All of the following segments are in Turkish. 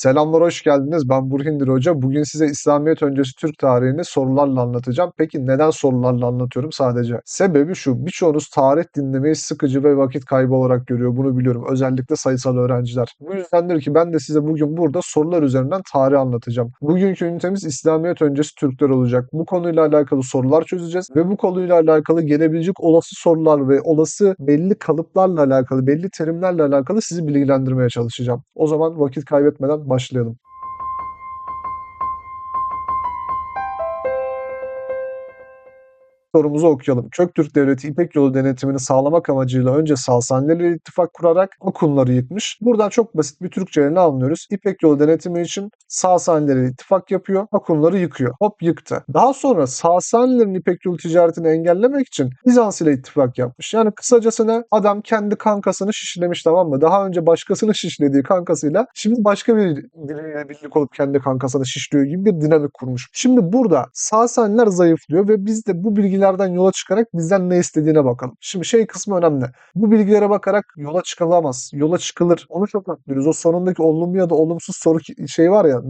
Selamlar, hoş geldiniz. Ben Burhindir Hoca. Bugün size İslamiyet öncesi Türk tarihini sorularla anlatacağım. Peki neden sorularla anlatıyorum sadece? Sebebi şu, birçoğunuz tarih dinlemeyi sıkıcı ve vakit kaybı olarak görüyor. Bunu biliyorum. Özellikle sayısal öğrenciler. Bu yüzdendir ki ben de size bugün burada sorular üzerinden tarih anlatacağım. Bugünkü ünitemiz İslamiyet öncesi Türkler olacak. Bu konuyla alakalı sorular çözeceğiz ve bu konuyla alakalı gelebilecek olası sorular ve olası belli kalıplarla alakalı, belli terimlerle alakalı sizi bilgilendirmeye çalışacağım. O zaman vakit kaybetmeden başlayalım. Sorumuzu okuyalım. Köktürk Devleti İpek Yolu denetimini sağlamak amacıyla önce Sasanilerle ittifak kurarak Akunları yıkmış. Buradan çok basit bir Türkçeyle ne anlıyoruz? İpek Yolu denetimi için Sasanilerle ittifak yapıyor, Akunları yıkıyor. Hop yıktı. Daha sonra Sasanilerin İpek Yolu ticaretini engellemek için Bizans ile ittifak yapmış. Yani kısacası ne? Adam kendi kankasını şişlemiş tamam mı? Daha önce başkasını şişlediği kankasıyla şimdi başka bir biriyle birlik olup kendi kankasını şişliyor gibi bir dinamik kurmuş. Şimdi burada Sasaniler zayıflıyor ve biz de bu bilgilerden yola çıkarak bizden ne istediğine bakalım. Şimdi şey kısmı önemli. Bu bilgilere bakarak yola çıkılamaz. Yola çıkılır. Onu çok atlıyoruz. O sonundaki olumlu ya da olumsuz soru şey var ya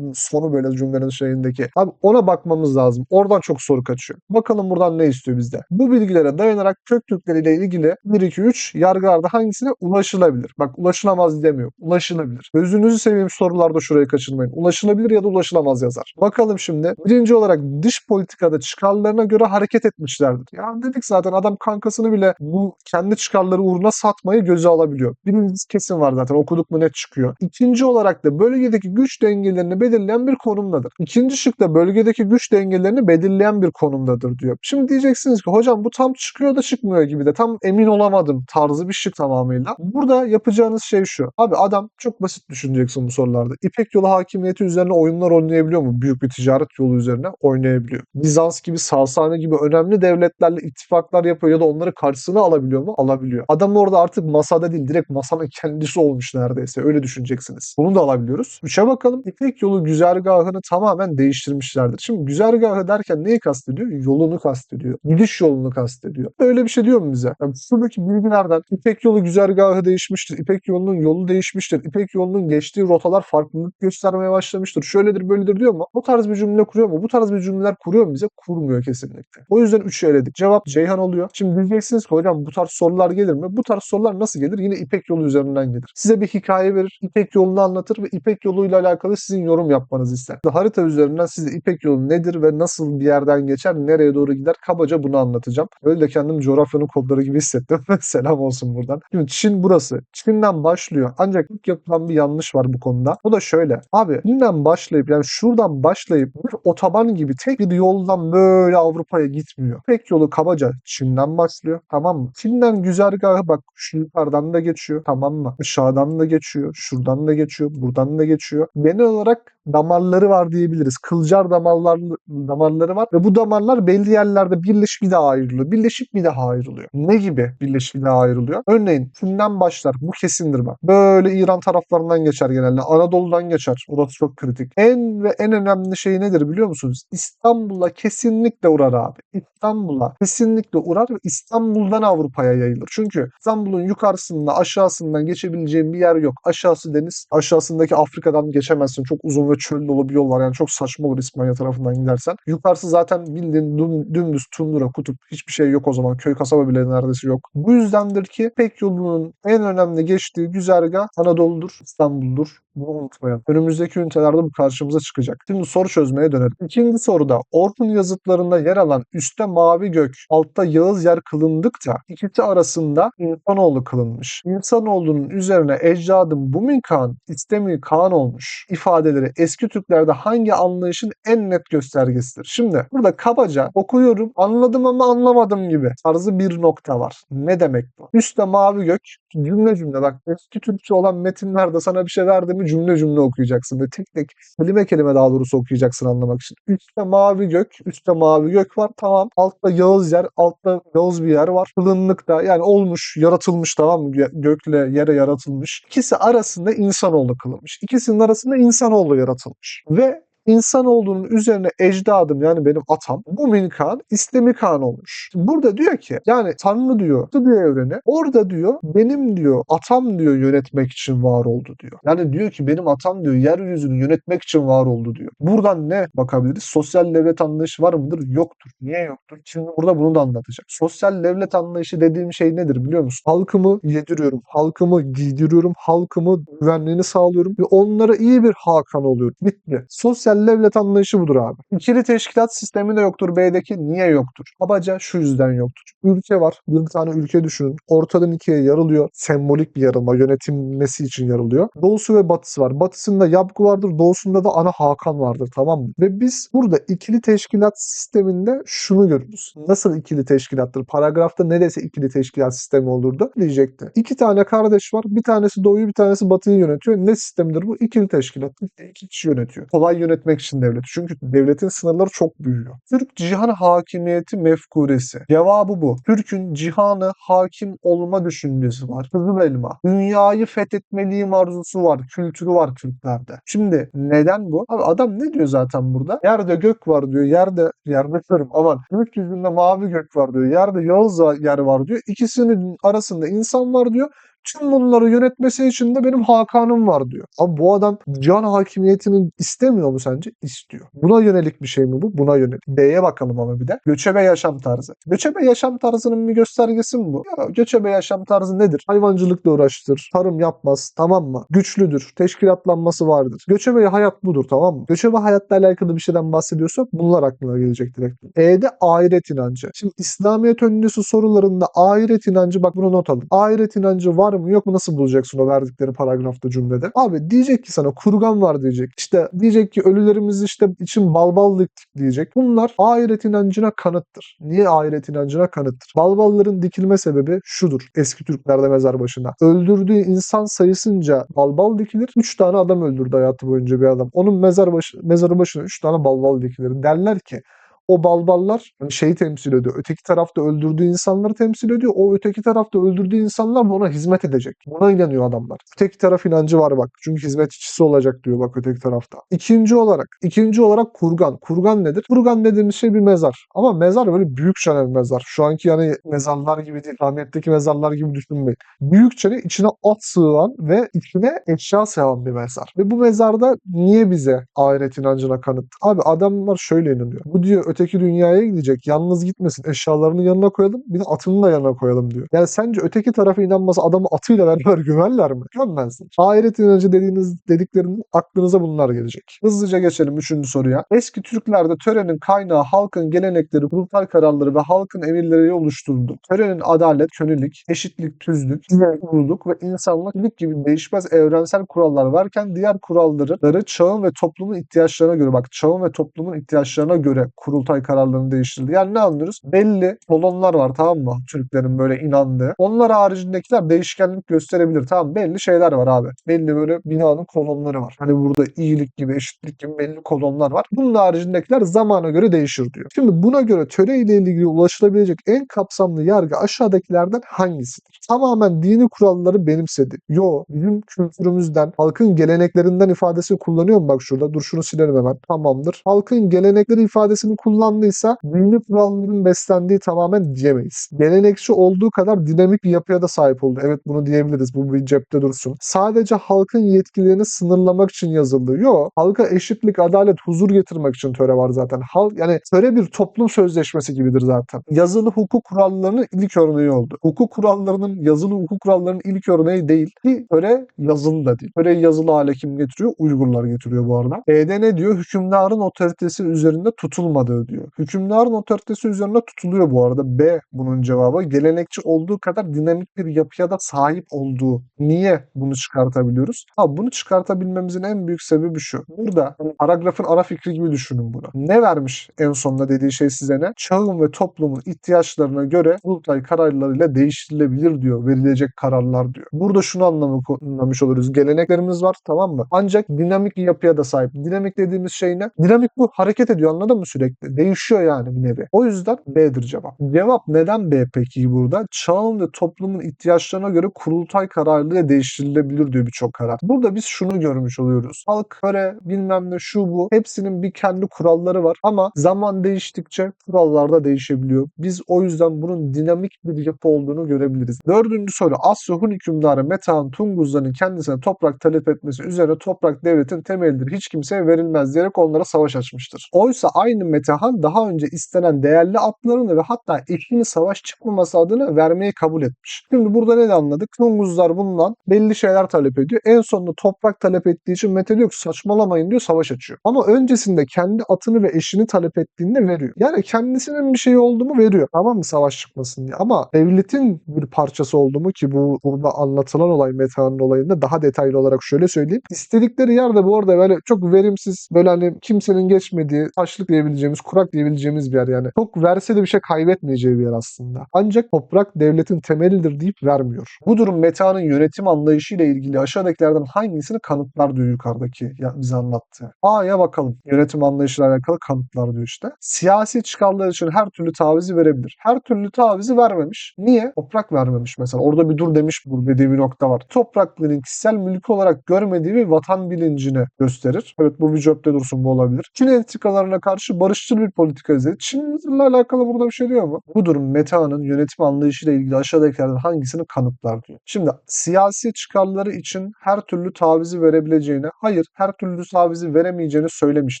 sonu böyle cümlenin şeyindeki. Abi ona bakmamız lazım. Oradan çok soru kaçıyor. Bakalım buradan ne istiyor bizde. Bu bilgilere dayanarak Köktürkler ile ilgili 1 2 3 yargılarda hangisine ulaşılabilir? Bak ulaşılamaz demiyor. Ulaşılabilir. Gözünüzü seveyim sorularda şurayı kaçırmayın. Ulaşılabilir ya da ulaşılamaz yazar. Bakalım şimdi. Birinci olarak dış politikada çıkarlarına göre hareket etmişlerdir. Ya dedik zaten adam kankasını bile bu kendi çıkarları uğruna satmayı göze alabiliyor. Birincisi kesin var zaten okuduk mu net çıkıyor. İkinci olarak da bölgedeki güç dengelerini belirleyen bir konumdadır. İkinci şık da bölgedeki güç dengelerini belirleyen bir konumdadır diyor. Şimdi diyeceksiniz ki hocam bu tam çıkıyor da çıkmıyor gibi de tam emin olamadım tarzı bir şık tamamıyla. Burada yapacağınız şey şu. Abi adam çok basit düşüneceksin bu sorularda. İpek yolu hakimiyeti üzerine oyunlar oynayabiliyor mu? Büyük bir ticaret yolu üzerine oynayabiliyor. Bizans gibi, Sasani gibi önemli devletlerle ittifaklar yapıyor ya da onları karşısına alabiliyor mu? Alabiliyor. Adam orada artık masada değil direkt masanın kendisi olmuş neredeyse. Öyle düşüneceksiniz. Bunu da alabiliyoruz. Üçe bakalım. İpek yolu güzergahını tamamen değiştirmişlerdir. Şimdi güzergahı derken neyi kastediyor? Yolunu kastediyor. Gidiş yolunu kastediyor. Öyle bir şey diyor mu bize? Yani şuradaki bilgilerden İpek yolu güzergahı değişmiştir. İpek yolunun yolu değişmiştir. İpek yolunun geçtiği rotalar farklılık göstermeye başlamıştır. Şöyledir böyledir diyor mu? Bu tarz bir cümle kuruyor mu? Bu tarz bir cümleler kuruyor mu bize? Kurmuyor kesinlikle. O yüzden 3'ü eledik. Cevap Ceyhan oluyor. Şimdi diyeceksiniz ki hocam bu tarz sorular gelir mi? Bu tarz sorular nasıl gelir? Yine İpek yolu üzerinden gelir. Size bir hikaye verir. İpek yolunu anlatır ve İpek yoluyla alakalı sizin yorum yapmanızı ister. Harita üzerinden size İpek yolu nedir ve nasıl bir yerden geçer, nereye doğru gider kabaca bunu anlatacağım. Öyle de kendim coğrafyanın kodları gibi hissettim. Selam olsun buradan. Şimdi Çin burası. Çin'den başlıyor. Ancak ilk yapılan bir yanlış var bu konuda. O da şöyle. Abi Çin'den başlayıp yani şuradan başlayıp bir otoban gibi tek bir yoldan böyle Avrupa'ya gitmiyor. İpek yolu kabaca Çin'den başlıyor. Tamam mı? Çin'den güzergahı bak şu yukarıdan da geçiyor. Tamam mı? Aşağıdan da geçiyor. Şuradan da geçiyor. Buradan da geçiyor. Genel olarak damarları var diyebiliriz. Kılcal damarlar, damarları var ve bu damarlar belli yerlerde birleşip bir daha ayrılıyor. Birleşip bir daha ayrılıyor. Ne gibi birleşip bir daha ayrılıyor? Örneğin Çin'den başlar. Bu kesindir bak. Böyle İran taraflarından geçer genelde. Anadolu'dan geçer. Burası çok kritik. En ve en önemli şey nedir biliyor musunuz? İstanbul'a kesinlikle uğrar abi. İstanbul'a kesinlikle uğrar ve İstanbul'dan Avrupa'ya yayılır. Çünkü İstanbul'un yukarısında aşağısından geçebileceğin bir yer yok. Aşağısı deniz. Aşağısındaki Afrika'dan geçemezsin. Çok uzun ve çöl dolu bir yol var. Yani çok saçma olur İspanya tarafından gidersen. Yukarısı zaten bildiğin düm- dümdüz tundura, kutup. Hiçbir şey yok o zaman. Köy kasaba bile neredeyse yok. Bu yüzdendir ki pek yolunun en önemli geçtiği güzergah Anadolu'dur, İstanbul'dur. Bunu unutmayın. Önümüzdeki ünitelerde bu karşımıza çıkacak. Şimdi soru çözmeye dönelim. İkinci soruda Orhun yazıtlarında yer alan üstte mavi gök, altta Yağız yer kılındıkça ikisi arasında insanoğlu kılınmış. İnsanoğlunun üzerine ecdadım Bumin Kağan, İstemi Kaan olmuş ifadeleri eski Türklerde hangi anlayışın en net göstergesidir? Şimdi burada kabaca okuyorum anladım ama anlamadım gibi tarzı bir nokta var. Ne demek bu? Üstte mavi gök cümle cümle bak eski Türkçe olan metinlerde sana bir şey verdi mi cümle cümle okuyacaksın ve tek tek kelime kelime daha doğrusu okuyacaksın anlamak için. Üstte mavi gök, üstte mavi gök var tamam. Altta Yağız yer, altta Yağız bir yer var. Kılınlıkta yani olmuş, yaratılmış tamam mı? Gö- Gökle yere yaratılmış. İkisi arasında insanoğlu kılınmış. İkisinin arasında insanoğlu yaratılmış. Ve İnsanoğlunun üzerine ecdadım yani benim atam bu Minkan İstemikan olmuş. Burada diyor ki yani Tanrı diyor, diyor evreni. Orada diyor benim diyor atam diyor yönetmek için var oldu diyor. Yani diyor ki benim atam diyor yeryüzünü yönetmek için var oldu diyor. Buradan ne bakabiliriz? Sosyal devlet anlayışı var mıdır? Yoktur. Niye yoktur? Şimdi burada bunu da anlatacağım. Sosyal devlet anlayışı dediğim şey nedir biliyor musun? Halkımı yediriyorum, halkımı giydiriyorum, halkımı güvenliğini sağlıyorum ve onlara iyi bir hakan oluyorum. Bitti. Sosyal devlet anlayışı budur abi. İkili teşkilat sistemi de yoktur B'deki. Niye yoktur? Kabaca şu yüzden yoktur. Ülke var. Bir tane ülke düşünün. Ortadan ikiye yarılıyor. Sembolik bir yarılma. Yönetilmesi için yarılıyor. Doğusu ve batısı var. Batısında Yapgı vardır. Doğusunda da ana Hakan vardır. Tamam mı? Ve biz burada ikili teşkilat sisteminde şunu görürüz. Nasıl ikili teşkilattır? Paragrafta neresi ikili teşkilat sistemi olurdu? Diyecekti. İki tane kardeş var. Bir tanesi doğuyu bir tanesi batıyı yönetiyor. Ne sistemidir bu? İkili teşkilat. İki kişi yönetiyor. Kolay yönetmek için devlet. Çünkü devletin sınırları çok büyüyor. Türk cihan hakimiyeti mefkuresi. Cevabı bu. Türk'ün cihanı hakim olma düşüncesi var. Kızıl elma. Dünyayı fethetmeliği arzusu var. Kültürü var Türklerde. Şimdi neden bu? Abi adam ne diyor zaten burada? Yerde gök var diyor. Yerde yerde diyorum aman gökyüzünde mavi gök var diyor. Yerde Yağız yer var diyor. İkisinin arasında insan var diyor. Tüm bunları yönetmesi için de benim Hakan'ım var diyor. Abi bu adam can hakimiyetini istemiyor mu sence? İstiyor. Buna yönelik bir şey mi bu? Buna yönelik. B'ye bakalım ama bir de. Göçebe yaşam tarzı. Göçebe yaşam tarzının bir göstergesi mi bu? Ya, göçebe yaşam tarzı nedir? Hayvancılıkla uğraştır. Tarım yapmaz. Tamam mı? Güçlüdür. Teşkilatlanması vardır. Göçebe hayat budur tamam mı? Göçebe hayatla alakalı bir şeyden bahsediyorsak bunlar aklına gelecek direkt. E'de ahiret inancı. Şimdi İslamiyet öncesi sorularında ahiret inancı bak bunu not alın. Ahiret inancı var mı yok mu nasıl bulacaksın o verdikleri paragrafta cümlede? Abi diyecek ki sana kurgan var diyecek. İşte diyecek ki ölülerimiz işte için balbal diktik diyecek. Bunlar ahiret inancına kanıttır. Niye ahiret inancına kanıttır? Balbalların dikilme sebebi şudur. Eski Türklerde mezar başına. Öldürdüğü insan sayısınca balbal dikilir. 3 tane adam öldürdü hayatı boyunca bir adam. Onun mezar başı, mezarı başına 3 tane balbal dikilir. Derler ki o balballar hani şeyi temsil ediyor. Öteki tarafta öldürdüğü insanları temsil ediyor. O öteki tarafta öldürdüğü insanlar ona hizmet edecek. Buna inanıyor adamlar. Öteki taraf inancı var bak. Çünkü hizmetçisi olacak diyor bak öteki tarafta. İkinci olarak, ikinci olarak kurgan. Kurgan nedir? Kurgan dediğimiz şey bir mezar. Ama mezar böyle büyük bir mezar. Şu anki yani mezarlar gibi değil. Rahmetteki mezarlar gibi düşünmeyin. Büyük çene içine at sığan ve içine eşya sığan bir mezar. Ve bu mezarda niye bize ahiret inancına kanıt? Abi adamlar şöyle inanıyor. Bu diyor öteki dünyaya gidecek. Yalnız gitmesin. Eşyalarını yanına koyalım. Bir de atını da yanına koyalım diyor. Yani sence öteki tarafa inanması adamı atıyla beraber gömerler mi? Gömmezler. Ahiret inancı dediğiniz dediklerinin aklınıza bunlar gelecek. Hızlıca geçelim üçüncü soruya. Eski Türklerde törenin kaynağı halkın gelenekleri, kurultay kararları ve halkın emirleri oluşturuldu. Törenin adalet, kölelik, eşitlik, tüzlük, kuruluk ve insanlık gibi değişmez evrensel kurallar varken diğer kuralları çağın ve toplumun ihtiyaçlarına göre bak çağın ve toplumun ihtiyaçlarına göre kurultay kararlarını değiştirildi. Yani ne anlıyoruz? Belli kolonlar var tamam mı? Türklerin böyle inandığı. Onlar haricindekiler değişkenlik gösterebilir. Tamam belli şeyler var abi. Belli böyle binanın kolonları var. Hani burada iyilik gibi, eşitlik gibi belli kolonlar var. Bunun haricindekiler zamana göre değişir diyor. Şimdi buna göre töre ile ilgili ulaşılabilecek en kapsamlı yargı aşağıdakilerden hangisidir? Tamamen dini kuralları benimsedi. Yo bizim kültürümüzden, halkın geleneklerinden ifadesi kullanıyor mu bak şurada? Dur şunu silelim hemen. Tamamdır. Halkın gelenekleri ifadesini kullandıysa dini kuralların beslendiği tamamen diyemeyiz. Gelenekçi olduğu kadar dinamik bir yapıya da sahip oldu. Evet bunu diyebiliriz. Bu bir cepte dursun. Sadece halkın yetkilerini sınırlamak için yazıldı. Yo, halka eşitlik, adalet, huzur getirmek için töre var zaten. Halk yani töre bir toplum sözleşmesi gibidir zaten. Yazılı hukuk kurallarının ilk örneği oldu. Hukuk kurallarının yazılı hukuk kurallarının ilk örneği değil ki töre yazılı da değil. Töre yazılı hale kim getiriyor? Uygurlar getiriyor bu arada. E'de ne diyor? Hükümdarın otoritesi üzerinde tutulmadığı diyor. Hükümdarın otoritesi üzerinde tutuluyor bu arada. B bunun cevabı. Gelenekçi olduğu kadar dinamik bir yapıya da sahip olduğu. Niye bunu çıkartabiliyoruz? Ha bunu çıkartabilmemizin en büyük sebebi şu. Burada paragrafın ara fikri gibi düşünün bunu. Ne vermiş en sonunda dediği şey size ne? Çağın ve toplumun ihtiyaçlarına göre kurultay kararlarıyla değiştirilebilir diyor. Verilecek kararlar diyor. Burada şunu anlamış oluruz. Geleneklerimiz var tamam mı? Ancak dinamik yapıya da sahip. Dinamik dediğimiz şey ne? Dinamik bu. Hareket ediyor anladın mı sürekli? Değişiyor yani bir nevi. O yüzden B'dir cevap. Cevap neden B peki burada? Çağın ve toplumun ihtiyaçlarına göre kurultay kararıyla değiştirilebilir diyor birçok karar. Burada biz şunu görmüş oluyoruz. Halk, töre, bilmem ne şu bu hepsinin bir kendi kuralları var ama zaman değiştikçe kurallar da değişebiliyor. Biz o yüzden bunun dinamik bir yapı olduğunu görebiliriz. Dördüncü soru. Asya Hun hükümdarı Metehan Tunguzların kendisine toprak talep etmesi üzerine toprak devletin temelidir. Hiç kimseye verilmez diyerek onlara savaş açmıştır. Oysa aynı Metehan daha önce istenen değerli atlarını ve hatta eşini savaş çıkmaması adına vermeyi kabul etmiş. Şimdi burada ne anladık? Tunguzlar bundan belli şeyler talep ediyor. En sonunda toprak talep ettiği için Mete diyor ki saçmalamayın diyor savaş açıyor. Ama öncesinde kendi atını ve eşini talep ettiğinde veriyor. Yani kendisinin bir şeyi oldu mu veriyor. Tamam mı savaş çıkmasın diye. Ama devletin bir parçası oldu mu ki bu burada anlatılan olay Metehan'ın olayında daha detaylı olarak şöyle söyleyeyim. İstedikleri yerde bu arada böyle çok verimsiz böyle hani kimsenin geçmediği taşlık diyebileceğimiz kurak diyebileceğimiz bir yer yani. Çok verse de bir şey kaybetmeyeceği bir yer aslında. Ancak toprak devletin temelidir deyip vermiyor. Bu durum Metehan'ın yönetim anlayışıyla ilgili aşağıdakilerden hangisini kanıtlar diyor yukarıdaki ya bize anlattı. A'ya bakalım. Yönetim anlayışıyla alakalı kanıtlar diyor işte. Siyasi çıkarlar için her türlü tavizi verebilir. Her türlü tavizi vermemiş. Niye? Toprak vermemiş mesela. Orada bir dur demiş bu dediği bir nokta var. Toprakların kişisel mülkü olarak görmediği bir vatan bilincini gösterir. Evet bu bir cepte dursun bu olabilir. Çin entrikalarına karşı barışçıl bir politika izledi. Çin'le alakalı burada bir şey diyor mu? Bu durum Meta'nın yönetim anlayışıyla ilgili aşağıdakilerden hangisini kanıtlar diyor. Şimdi siyasi çıkarları için her türlü tavizi verebileceğini, hayır her türlü tavizi veremeyeceğini söylemiş.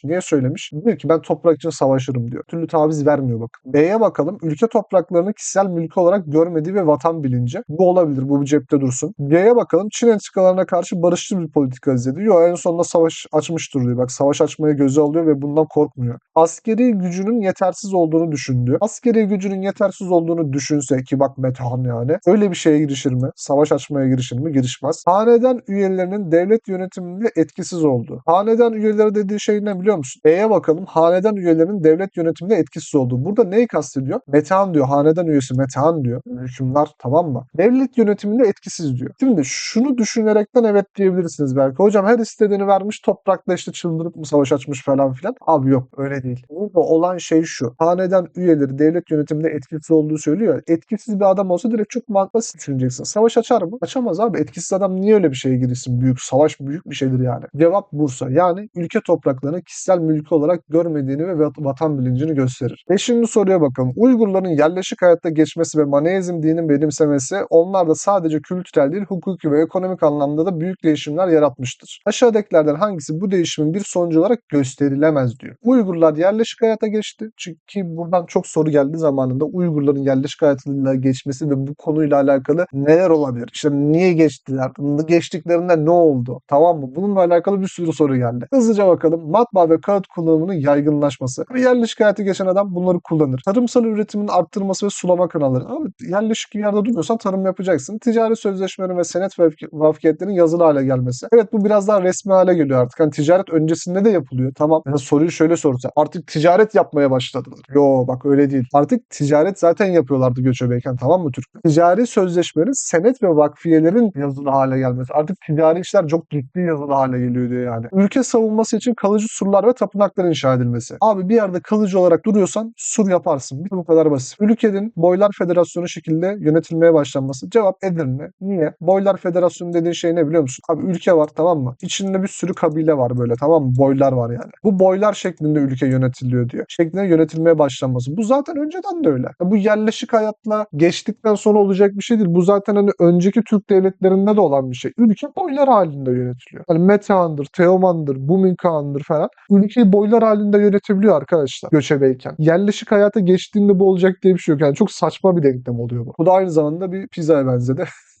Niye söylemiş? Diyor ki ben toprak için savaşırım diyor. Türlü taviz vermiyor bakın. B'ye bakalım. Ülke topraklarını kişisel mülkü olarak görmediği ve vatan bilinci. Bu olabilir. Bu bir cepte dursun. C'ye bakalım. Çin entrikalarına karşı barışçıl bir politika izledi. Yok en sonunda savaş açmıştır diyor. Bak savaş açmaya göze alıyor ve bundan korkmuyor. Askeri gücünün yetersiz olduğunu düşündü. Askeri gücünün yetersiz olduğunu düşünse ki bak Metehan yani. Öyle bir şeye girişir mi? Savaş açmaya girişir mi? Girişmez. Hanedan üyelerinin devlet yönetiminde etkisiz oldu. Hanedan üyeleri dediği şey ne biliyor musun? E'ye bakalım. Hanedan üyelerinin devlet yönetiminde etkisiz olduğu. Burada neyi kastediyor? Metehan diyor. Hanedan üyesi Metehan diyor. Hükümdar tamam mı? Devlet yönetiminde etkisiz diyor. Şimdi şunu düşünerekten evet diyebilirsiniz belki. Hocam her istediğini vermiş toprakla işte çıldırıp mı savaş açmış falan filan. Abi yok öyle değil. Olan şey şu. Hanedan üyeleri devlet yönetiminde etkisiz olduğu söylüyor. Etkisiz bir adam olsa direkt çok basit düşüneceksin. Savaş açar mı? Açamaz abi. Etkisiz adam niye öyle bir şeye girişsin? Büyük savaş büyük bir şeydir yani. Cevap Bursa. Yani ülke topraklarını kişisel mülkü olarak görmediğini ve vatan bilincini gösterir. Beşinci soruya bakalım. Uygurların yerleşik hayatta geçmesi ve Maneizm dininin benimsemesi onlar da sadece kültürel değil hukuki ve ekonomik anlamda da büyük değişimler yaratmıştır. Aşağıdakilerden hangisi bu değişimin bir sonucu olarak gösterilemez diyor. Uygurlar yerleşik hayata geçti. Çünkü buradan çok soru geldi zamanında. Uygurların yerleşik hayatıyla geçmesi ve bu konuyla alakalı neler olabilir? İşte niye geçtiler? Geçtiklerinde ne oldu? Tamam mı? Bununla alakalı bir sürü soru geldi. Hızlıca bakalım. Matbaa ve kağıt kullanımının yaygınlaşması. Bir yerleşik hayatı geçen adam bunları kullanır. Tarımsal üretimin arttırılması ve sulama kanalları. Abi yerleşik bir yerde duruyorsan tarım yapacaksın. Ticari sözleşmelerin ve senet vafkiyetlerin yazılı hale gelmesi. Evet bu biraz daha resmi hale geliyor artık. Hani ticaret öncesinde de yapılıyor. Tamam. Yani soruyu şöyle sorsa. Artık ticaret yapmaya başladılar. Yo bak öyle değil. Artık ticaret zaten yapıyorlardı göçebeyken tamam mı Türkler? Ticari sözleşmelerin senet ve vakfiyelerin yazılı hale gelmesi. Artık ticari işler çok ciddi yazılı hale geliyor diyor yani. Ülke savunması için kalıcı surlar ve tapınaklar inşa edilmesi. Abi bir yerde kalıcı olarak duruyorsan sur yaparsın. Bir bu kadar basit. Ülkenin Boylar Federasyonu şekilde yönetilmeye başlanması. Cevap Edirne. Niye? Boylar Federasyonu dediğin şey ne biliyor musun? Abi ülke var tamam mı? İçinde bir sürü kabile var böyle tamam mı? Boylar var yani. Bu boylar şeklinde ülke yönetiliyor diyor. Şeklinde yönetilmeye başlanması. Bu zaten önceden de öyle. Bu yerleşik hayatla geçtikten sonra olacak bir şey değil. Bu zaten hani önceki Türk devletlerinde de olan bir şey. Ülke boylar halinde yönetiliyor. Hani Metehan'dır, Teoman'dır, Buminkaan'dır falan. Ülkeyi boylar halinde yönetebiliyor arkadaşlar göçebeyken. Yerleşik hayata geçtiğinde bu olacak diye bir şey yok. Yani çok saçma bir denklem oluyor bu. Bu da aynı zamanda bir pizzaya benzedi.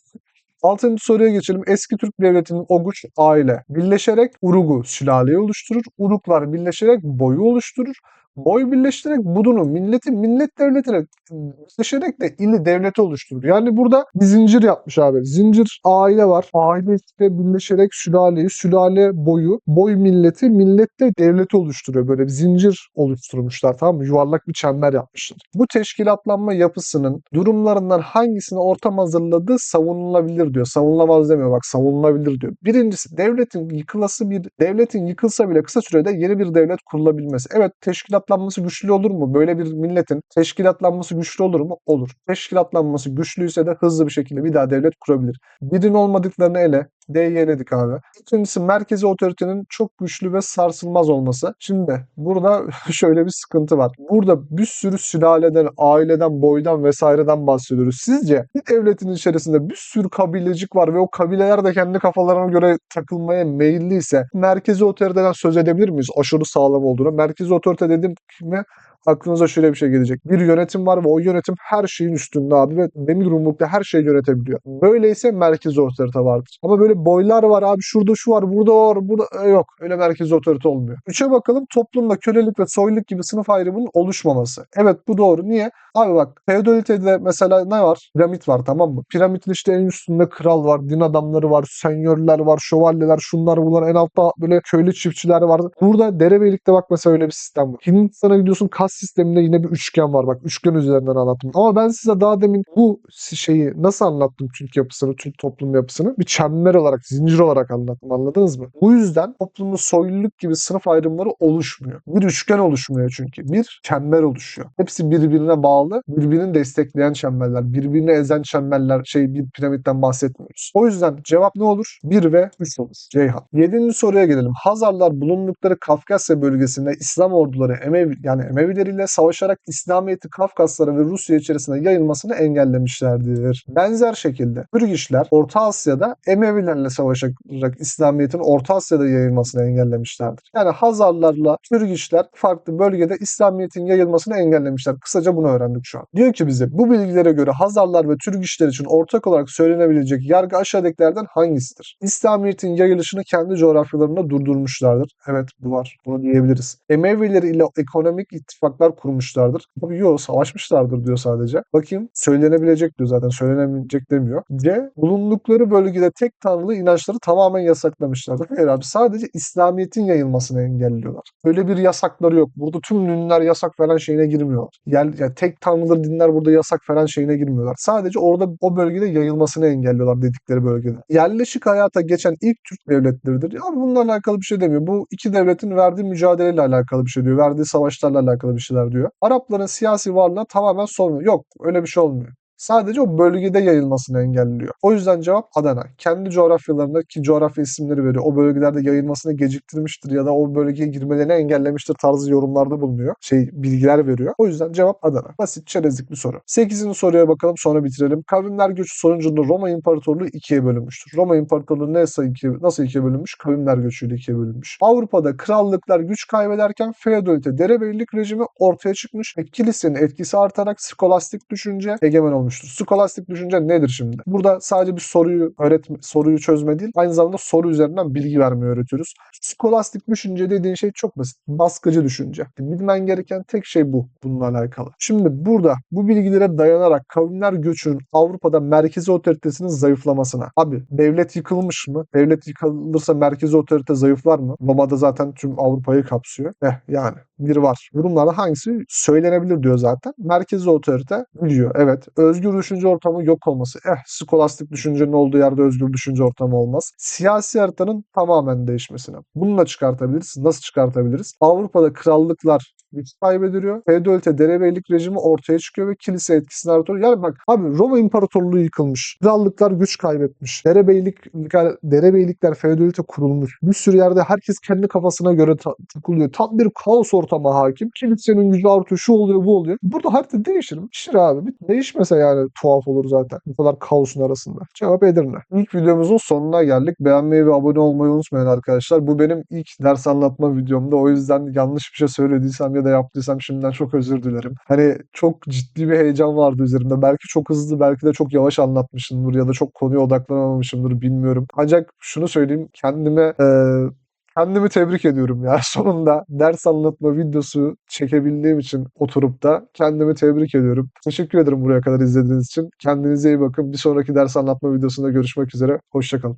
Altıncı soruya geçelim. Eski Türk devletinin Oguç aile birleşerek Urug'u sülaleyi oluşturur. Uruklar birleşerek boyu oluşturur. Boy birleştirerek budunu, milleti millet devletine birleşerek de ili devleti oluşturur. Yani burada bir zincir yapmış abi. Zincir aile var. Aile işte birleşerek sülaleyi, sülale boyu, boy milleti, millet de devleti oluşturuyor. Böyle bir zincir oluşturmuşlar tamam mı? Yuvarlak bir çember yapmışlar. Bu teşkilatlanma yapısının durumlarından hangisine ortam hazırladığı savunulabilir diyor. Savunulamaz demiyor bak savunulabilir diyor. Birincisi devletin yıkılası bir devletin yıkılsa bile kısa sürede yeni bir devlet kurulabilmesi. Evet teşkilat teşkilatlanması güçlü olur mu? Böyle bir milletin teşkilatlanması güçlü olur mu? Olur. Teşkilatlanması güçlüyse de hızlı bir şekilde bir daha devlet kurabilir. Birin olmadıklarını ele. D'yi eledik abi. İkincisi merkezi otoritenin çok güçlü ve sarsılmaz olması. Şimdi burada şöyle bir sıkıntı var. Burada bir sürü sülaleden, aileden, boydan vesaireden bahsediyoruz. Sizce bir devletin içerisinde bir sürü kabilecik var ve o kabileler de kendi kafalarına göre takılmaya meyilliyse merkezi otoriteden söz edebilir miyiz? Aşırı sağlam olduğuna. Merkezi otorite dedim mi aklınıza şöyle bir şey gelecek. Bir yönetim var ve o yönetim her şeyin üstünde abi ve demir yumrukta her şeyi yönetebiliyor. Böyleyse merkezi otorite vardır. Ama böyle boylar var abi şurada şu var burada var burada e, yok. Öyle merkezi otorite olmuyor. Üçe bakalım toplumda kölelik ve soyluluk gibi sınıf ayrımının oluşmaması. Evet bu doğru. Niye? Abi bak feodalitede mesela ne var? Piramit var tamam mı? Piramitin işte en üstünde kral var, din adamları var, senyörler var, şövalyeler, şunlar bunlar en altta böyle köylü çiftçiler var. Burada derebeylikte bak mesela öyle bir sistem var. Hindistan'a gidiyorsun kas sisteminde yine bir üçgen var bak. Üçgen üzerinden anlattım. Ama ben size daha demin bu şeyi nasıl anlattım Türk yapısını, Türk toplum yapısını? Bir çember olarak, zincir olarak anlattım. Anladınız mı? Bu yüzden toplumda soyluluk gibi sınıf ayrımları oluşmuyor. Bir üçgen oluşmuyor çünkü. Bir çember oluşuyor. Hepsi birbirine bağlı, birbirini destekleyen çemberler, birbirini ezen çemberler, şey bir piramitten bahsetmiyoruz. O yüzden cevap ne olur? 1 ve 3 olur. Ceyhan. Yedinci soruya gelelim. Hazarlar bulundukları Kafkasya bölgesinde İslam orduları Emevi, yani Emevileriyle savaşarak İslamiyet'i Kafkaslara ve Rusya içerisine yayılmasını engellemişlerdir. Benzer şekilde Türgişler Orta Asya'da Emevilerle savaşarak İslamiyet'in Orta Asya'da yayılmasını engellemişlerdir. Yani Hazarlarla Türgişler farklı bölgede İslamiyet'in yayılmasını engellemişler. Kısaca bunu öğrendik şu an. Diyor ki bize bu bilgilere göre Hazarlar ve Türgişler için ortak olarak söylenebilecek yargı aşağıdakilerden hangisidir? İslamiyet'in yayılışını kendi coğrafyalarında durdurmuşlardır. Evet bu var. Bunu diyebiliriz. Emeviler ile ekonomik ittifaklar kurmuşlardır. Tabii yok savaşmışlardır diyor sadece. Bakayım söylenebilecek diyor zaten. Söylenemeyecek demiyor. C. Bulundukları bölgede tek tanrılı inançları tamamen yasaklamışlardır. Hayır abi sadece İslamiyet'in yayılmasını engelliyorlar. Öyle bir yasakları yok. Burada tüm dinler yasak falan şeyine girmiyorlar. Yani, yani tek tanrılı dinler burada yasak falan şeyine girmiyorlar. Sadece orada o bölgede yayılmasını engelliyorlar dedikleri bölgede. Yerleşik hayata geçen ilk Türk devletleridir. Ya bununla alakalı bir şey demiyor. Bu iki devletin verdiği mücadeleyle alakalı bir şey diyor. Verdiği savaşlarla alakalı bir şeyler diyor. Arapların siyasi varlığına tamamen son Yok öyle bir şey olmuyor. Sadece o bölgede yayılmasını engelliyor. O yüzden cevap Adana. Kendi coğrafyalarında ki coğrafya isimleri veriyor. O bölgelerde yayılmasını geciktirmiştir ya da o bölgeye girmelerini engellemiştir tarzı yorumlarda bulunuyor. Şey bilgiler veriyor. O yüzden cevap Adana. Basit çerezlik bir soru. 8. soruya bakalım sonra bitirelim. Kavimler göçü sonucunda Roma İmparatorluğu ikiye bölünmüştür. Roma İmparatorluğu nasıl ikiye, nasıl ikiye bölünmüş? Kavimler göçüyle ikiye bölünmüş. Avrupa'da krallıklar güç kaybederken feodalite, derebeylik rejimi ortaya çıkmış ve kilisenin etkisi artarak skolastik düşünce egemen olmuştur. Skolastik düşünce nedir şimdi? Burada sadece bir soruyu öğretme, soruyu çözme değil, aynı zamanda soru üzerinden bilgi vermeyi öğretiyoruz. Skolastik düşünce dediğin şey çok basit. Baskıcı düşünce. Bilmen gereken tek şey bu bununla alakalı. Şimdi burada bu bilgilere dayanarak kavimler göçünün Avrupa'da merkezi otoritesinin zayıflamasına. Abi devlet yıkılmış mı? Devlet yıkılırsa merkezi otorite zayıflar mı? Roma'da zaten tüm Avrupa'yı kapsıyor. Eh yani bir var. Durumlarda hangisi söylenebilir diyor zaten. Merkezi otorite diyor. Evet. Özgür düşünce ortamı yok olması. Eh skolastik düşüncenin olduğu yerde özgür düşünce ortamı olmaz. Siyasi haritanın tamamen değişmesine. Bununla çıkartabiliriz. Nasıl çıkartabiliriz? Avrupa'da krallıklar güç kaybediliyor. Feodalite derebeylik rejimi ortaya çıkıyor ve kilise etkisini artırıyor. Yani bak abi Roma İmparatorluğu yıkılmış. Krallıklar güç kaybetmiş. Derebeylikler, derebeylikler feodalite kurulmuş. Bir sürü yerde herkes kendi kafasına göre ta- takılıyor. Tam bir kaos ortamı hakim. Kilisenin gücü artıyor. Şu oluyor bu oluyor. Burada harita değişir mi? Değişir abi. Bir değişmese yani tuhaf olur zaten. Bu kadar kaosun arasında. Cevap Edirne. İlk videomuzun sonuna geldik. Beğenmeyi ve abone olmayı unutmayın arkadaşlar. Bu benim ilk ders anlatma videomda. O yüzden yanlış bir şey söylediysem ya da yaptıysam şimdiden çok özür dilerim. Hani çok ciddi bir heyecan vardı üzerimde. Belki çok hızlı, belki de çok yavaş anlatmışımdır ya da çok konuya odaklanamamışımdır bilmiyorum. Ancak şunu söyleyeyim kendime eee Kendimi tebrik ediyorum ya. Sonunda ders anlatma videosu çekebildiğim için oturup da kendimi tebrik ediyorum. Teşekkür ederim buraya kadar izlediğiniz için. Kendinize iyi bakın. Bir sonraki ders anlatma videosunda görüşmek üzere. Hoşçakalın.